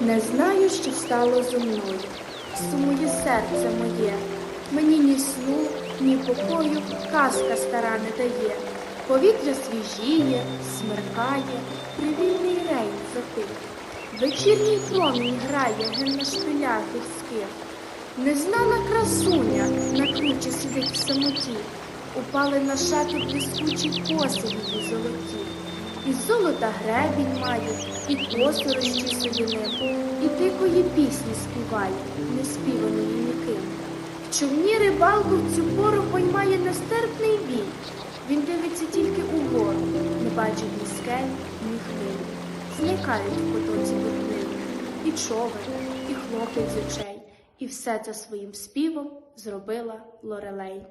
Не знаю, що стало зо мною, сумує серце моє. Мені ні сну, ні покою казка стара не дає. Повітря свіжіє, смеркає, привільний рейн затих. Вечірній промінь грає ген на шпилях гірських. Незнана красуня на кручі сидить в самоті, упали на шати блискучі коси золоті. І золота гребінь має, і косу розчісує ним, і дикої пісні співає, не співаної ніким. В човні рибалку в цю пору поймає нестерпний біль. Він дивиться тільки угору, не бачить ні скель, ні хвиль. Зникають в потоці вогнини, і човен, і хлопець з очей, і все це своїм співом зробила Лорелей.